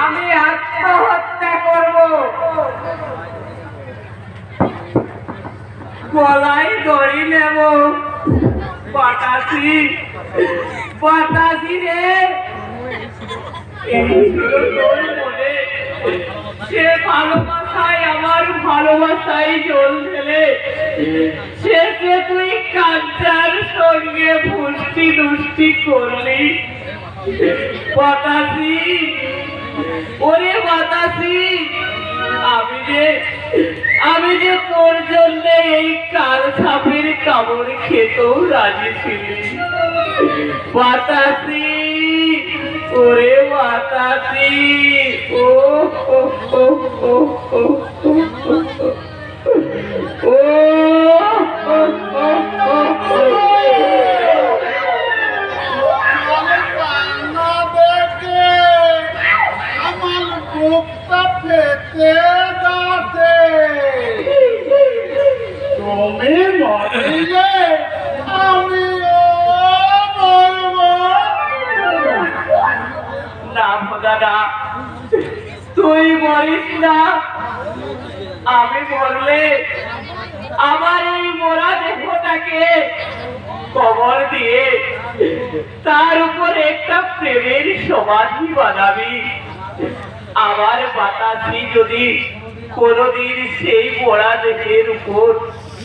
আমি আত্মহত্যা করব। গলায় দড়ি নেব। পটাশি পটাশি রে। সে ভালোবাসায় আমার ভালোবাসায় জল ঢেলে। শেষে তুই কাঞ্চার সঙ্গে পুষ্টি দুষ্টি করলি। বাতাসি ওরে বাতাসি আমি যে আমি যে তোর জন্য এই কাল সাপের কামড় খেতেও রাজি ছিলি। বাতাসি ওরে বাতাসি ও ও ও ও ও। তুই মরিস না। আমি মরলে আমার এই মরা দেহটাকে কবর দিয়ে তার উপর একটা প্রেমের সমাধি বানাবি। আমার বাতাসি যদি কোনদিন সেই পড়া দেহের উপর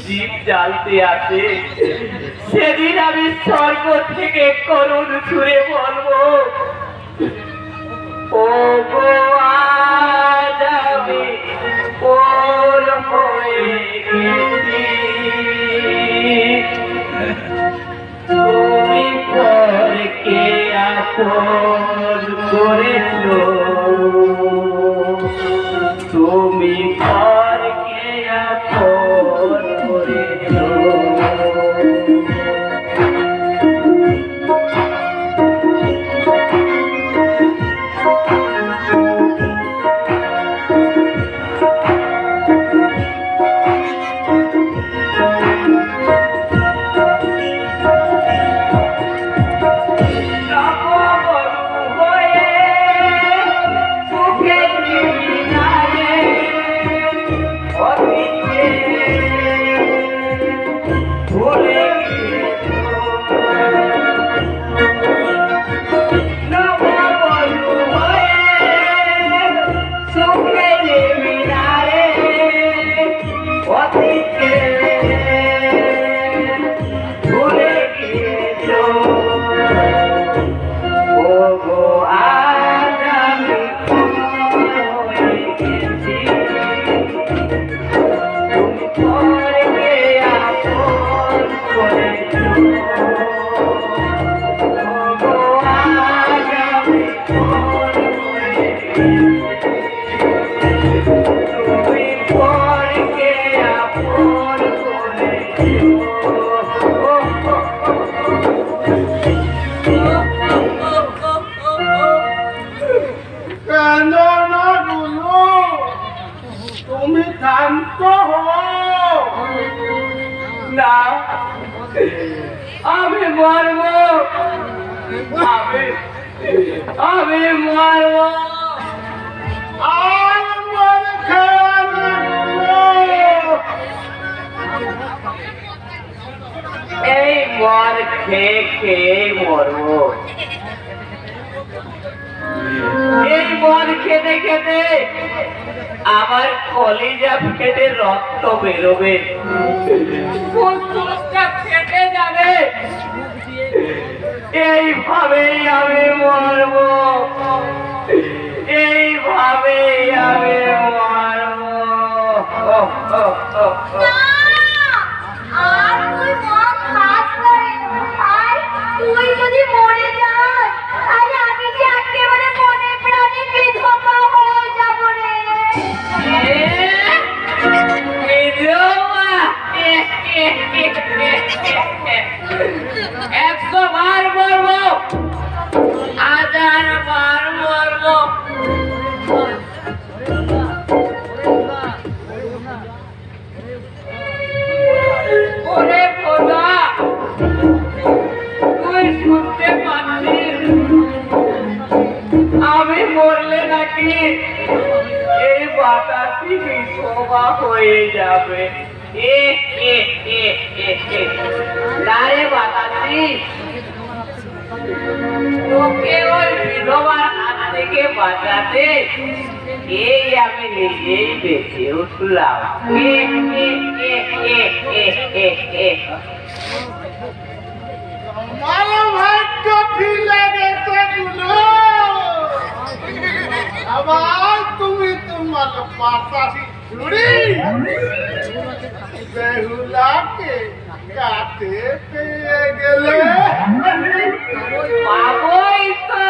জীব জ্বালতে আসে, সেদিন আমি স্বর্গ থেকে করুণ ছুঁড়ে বলব তুমি শান্ত না, আমি মরব। আমি আমি মরব। আর মন এই মর খেয়ে খেয়ে মরব। এই মর খেতে খেতে আমার কলিজা ফেটে রক্ত বেরোবে। ফেটে যাবে। এইভাবেই আমি মরব। এইভাবেই আমি মরব। নাকি এই বাতাসি হয়ে যাবে। এ এ এ বাতাসি। হাত থেকে বাঁচাতে আমি আবার তুমি তোমার পাতাসি ছুরি বেহুলাকে কাতে পেয়ে গেলে। পাবই তো।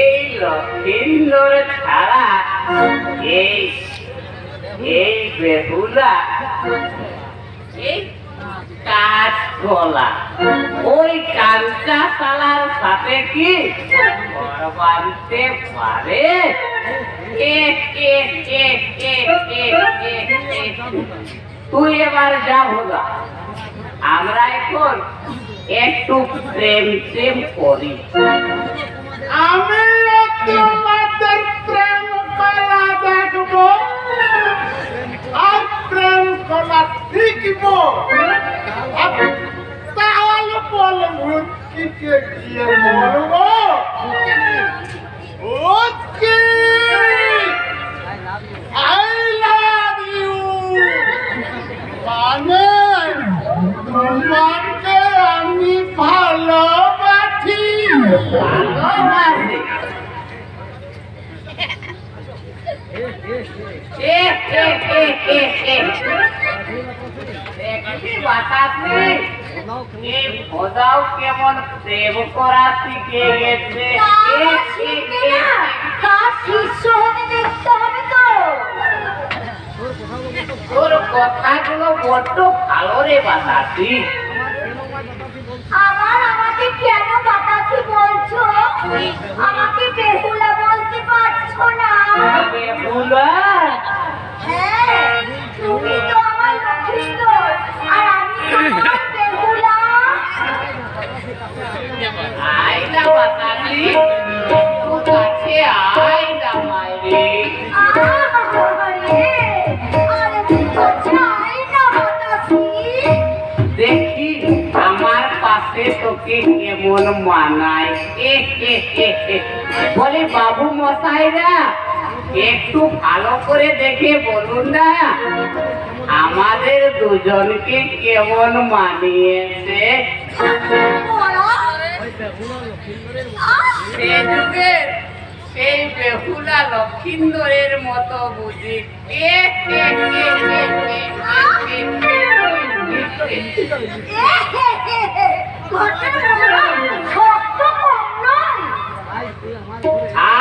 এই লক্ষিন্দর ছাড়া এই এই বেহুলা, এই কাজ গলা। ওই কাঞ্চা সালার সাথে কি ঘর পারে। তুই এবার যা হোগা আমরা এখন একটু প্রেম প্রেম করি। আমি তোমাদের প্রেম কলা দেখব। আর প্রেম কলা শিখব। তোমাকে আমি ভালোবাসি ভালোবাসি বাতাস নেই ভোদাও কেমন প্রেম করা শিখে গেছে তার কথাগুলো বড্ড ভালো রে বাতাসি আমাকে বেহুলা বলতে পারছ না বেহুলা হ্যাঁ তুমি তো আমার লক্ষ্মীন্দর আর আমি দেখি আমার পাশে তোকে কেমন মানায় বলে বাবু মশাইরা একটু ভালো করে দেখে বলুন না আমাদের দুজনকে কেমন মানিয়েছে সে যুগের সেই বেহুলা লক্ষিন্দরের মতো বুঝি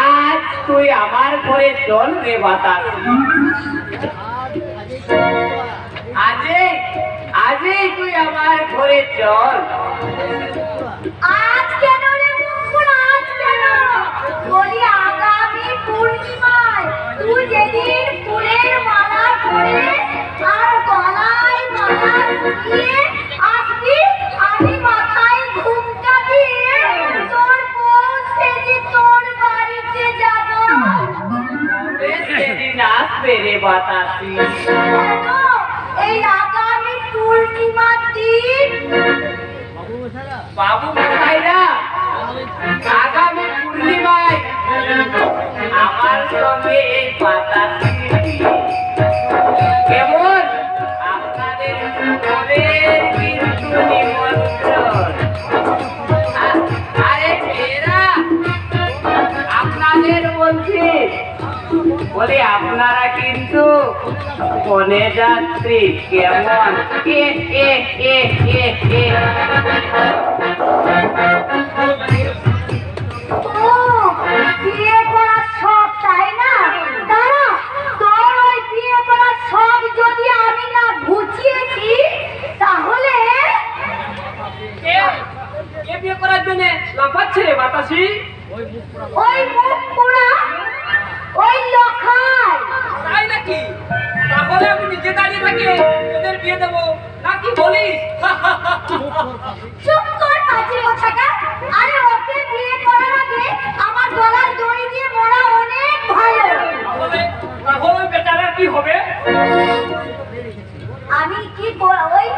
আজ তুই আমার ঘরে চল রে বাতাস। আজে আজেই তুই আমার করে চল। আজকে বাবু মশাইরা আগামী পূর্ণিমায় আমার সঙ্গে এই বাতাসি কেমন? আপনাদের সকলের কিন্তু নিমন্ত্রণ। আরে মেয়েরা, আপনাদের বলছি বলি আপনারা কিন্তু বনে যাত্রী কেমন এ এ এ এ এ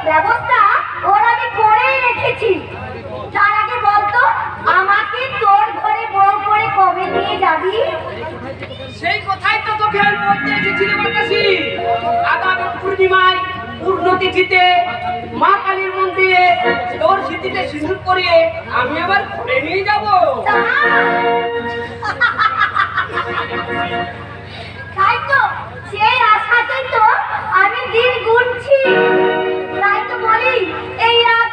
ব্যবস্থা ওর আমি করেই রেখেছি। তার আগে বলতো আমাকে তোর ঘরে বউ করে কবে নিয়ে যাবি? সেই কথাই তো তোকে আমি বলতে এসেছি রে বাতাসি আগামী পূর্ণিমায় পূর্ণতিথিতে মা কালীর মন্দিরে তোর স্মৃতিতে সিঁদুর করিয়ে আমি আবার ঘরে নিয়ে যাব। তাই তো সেই আশাতেই তো আমি দিন গুনছি। তাই তো বলি এই আগামী